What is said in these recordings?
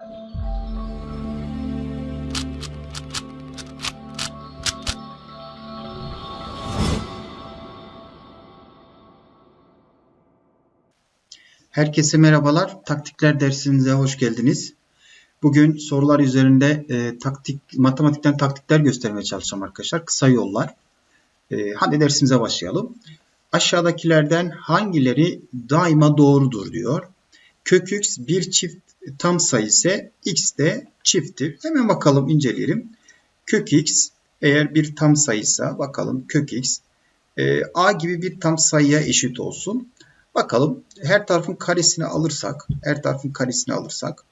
Herkese merhabalar. Taktikler dersinize hoş geldiniz. Bugün sorular üzerinde e, taktik matematikten taktikler göstermeye çalışacağım arkadaşlar. Kısa yollar. E, hadi dersimize başlayalım. Aşağıdakilerden hangileri daima doğrudur diyor. Kök x bir çift tam sayı ise x de çifttir. Hemen bakalım inceleyelim. Kök x eğer bir tam sayıysa bakalım kök x e, a gibi bir tam sayıya eşit olsun. Bakalım her tarafın karesini alırsak, her tarafın karesini alırsak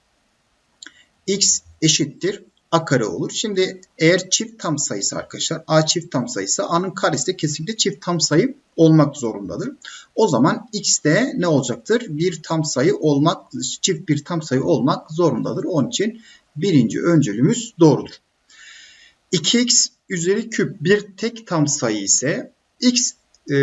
x eşittir a kare olur. Şimdi eğer çift tam sayısı arkadaşlar a çift tam sayısı a'nın karesi de kesinlikle çift tam sayı olmak zorundadır. O zaman x de ne olacaktır? Bir tam sayı olmak, çift bir tam sayı olmak zorundadır. Onun için birinci öncülümüz doğrudur. 2x üzeri küp bir tek tam sayı ise x e,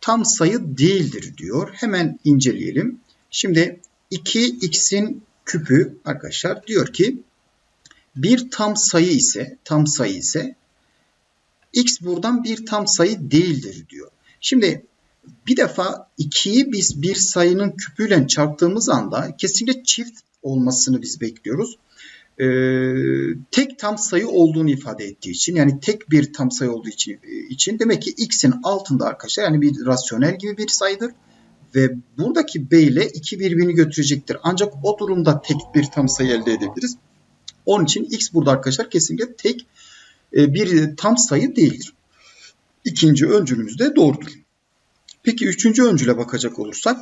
tam sayı değildir diyor. Hemen inceleyelim. Şimdi 2x'in küpü arkadaşlar diyor ki bir tam sayı ise tam sayı ise x buradan bir tam sayı değildir diyor. Şimdi bir defa 2'yi biz bir sayının küpüyle çarptığımız anda kesinlikle çift olmasını biz bekliyoruz. Ee, tek tam sayı olduğunu ifade ettiği için yani tek bir tam sayı olduğu için, için demek ki x'in altında arkadaşlar yani bir rasyonel gibi bir sayıdır. Ve buradaki b ile 2 birbirini götürecektir. Ancak o durumda tek bir tam sayı elde edebiliriz. Onun için x burada arkadaşlar kesinlikle tek e, bir tam sayı değildir. İkinci öncülümüz de doğrudur. Peki üçüncü öncüle bakacak olursak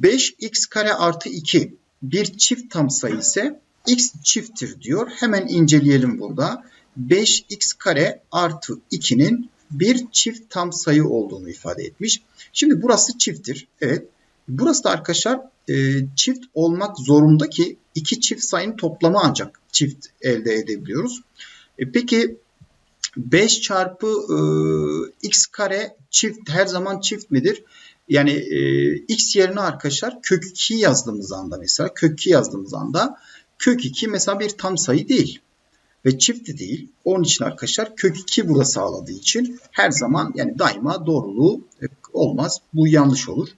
5x kare artı 2 bir çift tam sayı ise x çifttir diyor. Hemen inceleyelim burada. 5x kare artı 2'nin bir çift tam sayı olduğunu ifade etmiş. Şimdi burası çifttir. Evet. Burası da arkadaşlar e, çift olmak zorunda ki iki çift sayının toplamı ancak çift elde edebiliyoruz. E, peki 5 çarpı e, x kare çift her zaman çift midir? Yani e, x yerine arkadaşlar kök 2 yazdığımız anda mesela kök 2 yazdığımız anda kök 2 mesela bir tam sayı değil ve çift değil. Onun için arkadaşlar kök 2 burada sağladığı için her zaman yani daima doğruluğu e, olmaz. Bu yanlış olur.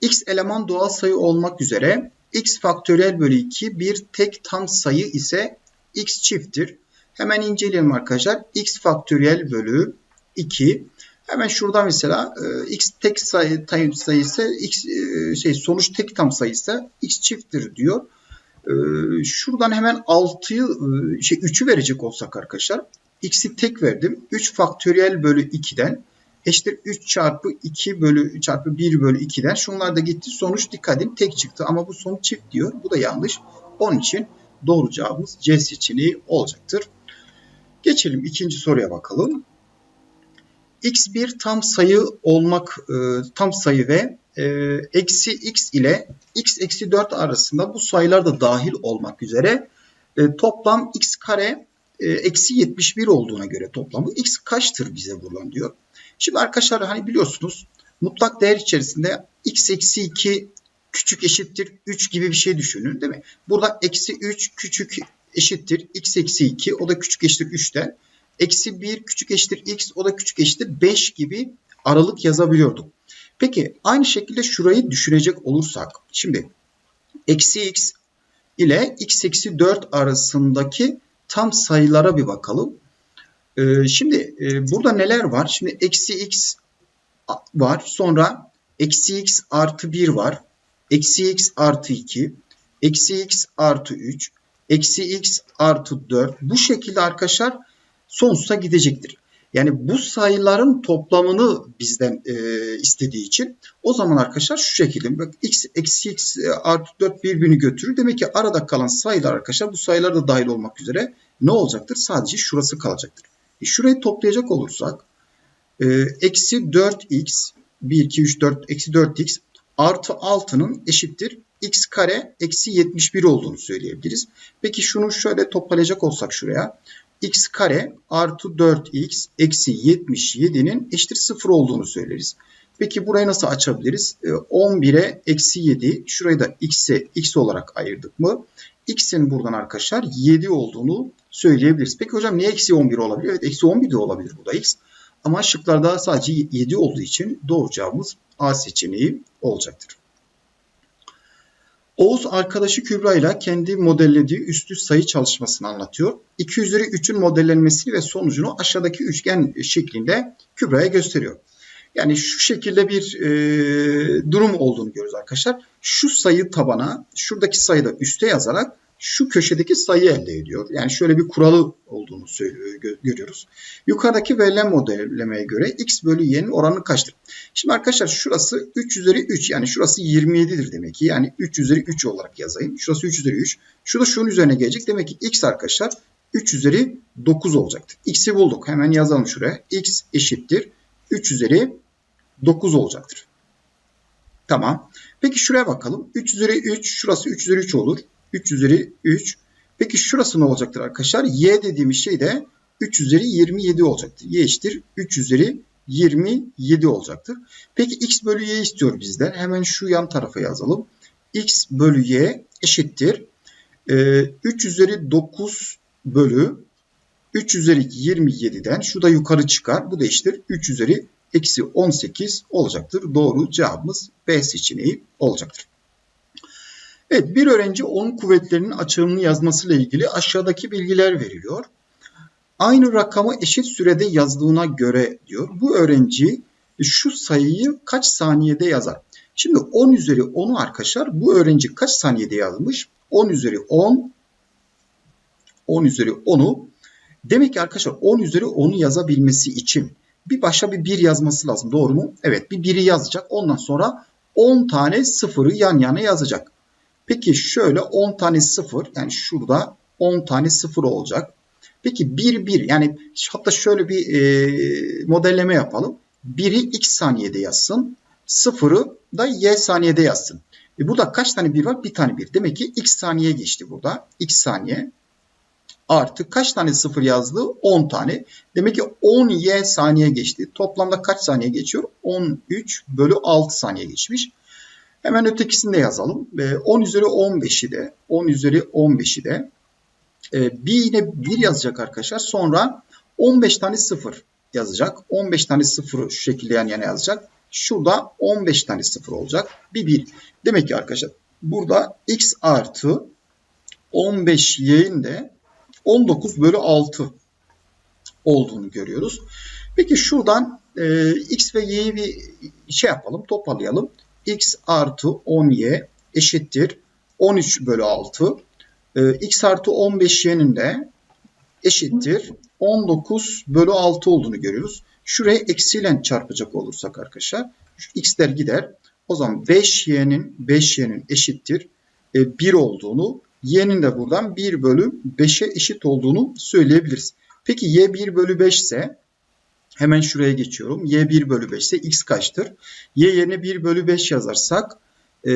x eleman doğal sayı olmak üzere x faktöriyel bölü 2 bir tek tam sayı ise x çifttir. Hemen inceleyelim arkadaşlar. x faktöriyel bölü 2 Hemen şurada mesela e, x tek sayı tam sayısı x e, şey sonuç tek tam sayısı x çifttir diyor. E, şuradan hemen 6'yı e, şey 3'ü verecek olsak arkadaşlar x'i tek verdim. 3 faktöriyel bölü 2'den eşittir 3 çarpı 2 bölü çarpı 1 bölü 2'den şunlar da gitti. Sonuç dikkat edin tek çıktı ama bu sonuç çift diyor. Bu da yanlış. Onun için doğru cevabımız C seçeneği olacaktır. Geçelim ikinci soruya bakalım x bir tam sayı olmak e, tam sayı ve e, eksi x ile x eksi 4 arasında bu sayılar da dahil olmak üzere e, toplam x kare eksi 71 olduğuna göre toplamı x kaçtır bize buradan diyor. Şimdi arkadaşlar hani biliyorsunuz mutlak değer içerisinde x eksi 2 küçük eşittir 3 gibi bir şey düşünün değil mi? Burada eksi 3 küçük eşittir x eksi 2 o da küçük eşittir 3'ten eksi 1 küçük eşittir x o da küçük eşittir 5 gibi aralık yazabiliyorduk. Peki aynı şekilde şurayı düşünecek olursak şimdi eksi x ile x eksi 4 arasındaki tam sayılara bir bakalım. Ee, şimdi e, burada neler var? Şimdi eksi x var. Sonra eksi x artı 1 var. Eksi x artı 2. Eksi x artı 3. Eksi x artı 4. Bu şekilde arkadaşlar sonsuza gidecektir. Yani bu sayıların toplamını bizden e, istediği için o zaman arkadaşlar şu şekilde bak x eksi x artı 4 birbirini götürür. Demek ki arada kalan sayılar arkadaşlar bu sayılar da dahil olmak üzere ne olacaktır? Sadece şurası kalacaktır. E, şurayı toplayacak olursak e, eksi 4x 1, 2, 3, 4 eksi 4x artı 6'nın eşittir x kare eksi 71 olduğunu söyleyebiliriz. Peki şunu şöyle toplayacak olsak şuraya x kare artı 4x eksi 77'nin eşittir 0 olduğunu söyleriz. Peki burayı nasıl açabiliriz? 11'e ee, eksi 7 şurayı da x'e x olarak ayırdık mı? x'in buradan arkadaşlar 7 olduğunu söyleyebiliriz. Peki hocam niye eksi 11 olabilir? Evet eksi 11 de olabilir burada x. Ama şıklarda sadece 7 olduğu için doğru cevabımız A seçeneği olacaktır. Oğuz arkadaşı Kübra ile kendi modellediği üstü sayı çalışmasını anlatıyor. 2 üzeri 3'ün modellenmesini ve sonucunu aşağıdaki üçgen şeklinde Kübra'ya gösteriyor. Yani şu şekilde bir e, durum olduğunu görüyoruz arkadaşlar. Şu sayı tabana, şuradaki sayı da üste yazarak şu köşedeki sayı elde ediyor. Yani şöyle bir kuralı olduğunu görüyoruz. Yukarıdaki verilen modellemeye göre x bölü y'nin oranı kaçtır? Şimdi arkadaşlar şurası 3 üzeri 3 yani şurası 27'dir demek ki. Yani 3 üzeri 3 olarak yazayım. Şurası 3 üzeri 3. Şurada şunun üzerine gelecek. Demek ki x arkadaşlar 3 üzeri 9 olacaktır. x'i bulduk. Hemen yazalım şuraya. x eşittir 3 üzeri 9 olacaktır. Tamam. Peki şuraya bakalım. 3 üzeri 3 şurası 3 üzeri 3 olur. 3 üzeri 3. Peki şurası ne olacaktır arkadaşlar? Y dediğimiz şey de 3 üzeri 27 olacaktır. Y eşittir 3 üzeri 27 olacaktır. Peki x bölü y istiyor bizden. Hemen şu yan tarafa yazalım. x bölü y eşittir. Ee, 3 üzeri 9 bölü 3 üzeri 27'den şu da yukarı çıkar. Bu da eşittir 3 üzeri eksi 18 olacaktır. Doğru cevabımız B seçeneği olacaktır. Evet bir öğrenci 10 kuvvetlerinin açılımını yazmasıyla ilgili aşağıdaki bilgiler veriliyor. Aynı rakamı eşit sürede yazdığına göre diyor. Bu öğrenci şu sayıyı kaç saniyede yazar? Şimdi 10 üzeri 10'u arkadaşlar bu öğrenci kaç saniyede yazmış? 10 üzeri 10 10 üzeri 10'u demek ki arkadaşlar 10 üzeri 10'u yazabilmesi için bir başa bir 1 yazması lazım. Doğru mu? Evet bir 1'i yazacak. Ondan sonra 10 tane sıfırı yan yana yazacak. Peki şöyle 10 tane sıfır yani şurada 10 tane sıfır olacak. Peki 1 1 yani hatta şöyle bir e, modelleme yapalım. 1'i x saniyede yazsın. Sıfırı da y saniyede yazsın. E burada kaç tane 1 var? Bir tane 1. Demek ki x saniye geçti burada. x saniye artı kaç tane sıfır yazdı? 10 tane. Demek ki 10 y saniye geçti. Toplamda kaç saniye geçiyor? 13 bölü 6 saniye geçmiş. Hemen ötekisini de yazalım. 10 üzeri 15'i de 10 üzeri 15'i de e, bir yine 1 yazacak arkadaşlar. Sonra 15 tane 0 yazacak. 15 tane 0'ı şu şekilde yan yana yazacak. Şurada 15 tane 0 olacak. Bir 1. Demek ki arkadaşlar burada x artı 15y'in de 19 bölü 6 olduğunu görüyoruz. Peki şuradan e, x ve y'yi bir şey yapalım, toparlayalım. X artı 10y eşittir 13 bölü 6. E, x artı 15y'nin de eşittir 19 bölü 6 olduğunu görüyoruz. Şuraya eksiyle çarpacak olursak arkadaşlar şu x'ler gider. O zaman 5y'nin 5y'nin eşittir e, 1 olduğunu y'nin de buradan 1 bölü 5'e eşit olduğunu söyleyebiliriz. Peki y 1 bölü 5 ise hemen şuraya geçiyorum. y 1 bölü 5 ise x kaçtır? y yerine 1 bölü 5 yazarsak e,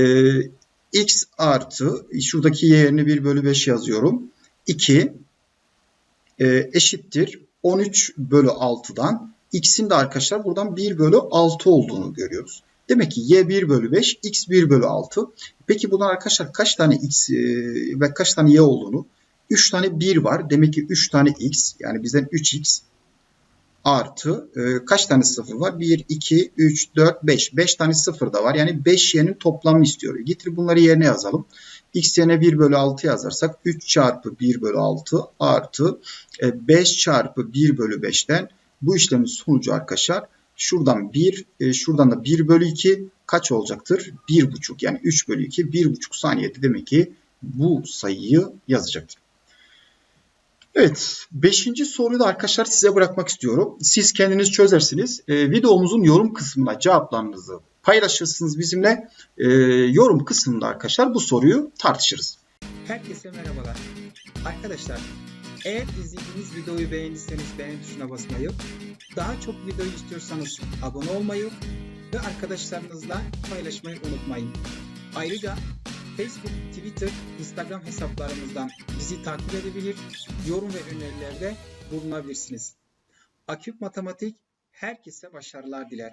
x artı şuradaki y yerine 1 bölü 5 yazıyorum. 2 e, eşittir 13 bölü 6'dan x'in de arkadaşlar buradan 1 bölü 6 olduğunu görüyoruz. Demek ki y 1 bölü 5, x 1 bölü 6. Peki bundan arkadaşlar kaç tane x e, ve kaç tane y olduğunu? 3 tane 1 var. Demek ki 3 tane x yani bizden 3x artı e, kaç tane 0 var? 1, 2, 3, 4, 5. 5 tane 0 da var. Yani 5 y'nin toplamını istiyor. Getir bunları yerine yazalım. x yerine 1 bölü 6 yazarsak 3 çarpı 1 bölü 6 artı e, 5 çarpı 1 bölü 5'ten bu işlemin sonucu arkadaşlar şuradan 1, e, şuradan da 1 bölü 2 kaç olacaktır? 1,5 yani 3 bölü 2 1,5 saniyede demek ki bu sayıyı yazacaktır. Evet, beşinci soruyu da arkadaşlar size bırakmak istiyorum. Siz kendiniz çözersiniz. E, videomuzun yorum kısmına cevaplarınızı paylaşırsınız bizimle. E, yorum kısmında arkadaşlar bu soruyu tartışırız. Herkese merhabalar. Arkadaşlar, eğer izlediğiniz videoyu beğendiyseniz beğen tuşuna basmayı, daha çok video istiyorsanız abone olmayı ve arkadaşlarınızla paylaşmayı unutmayın. Ayrıca Facebook, Twitter, Instagram hesaplarımızdan bizi takip edebilir, yorum ve önerilerde bulunabilirsiniz. Aküp Matematik herkese başarılar diler.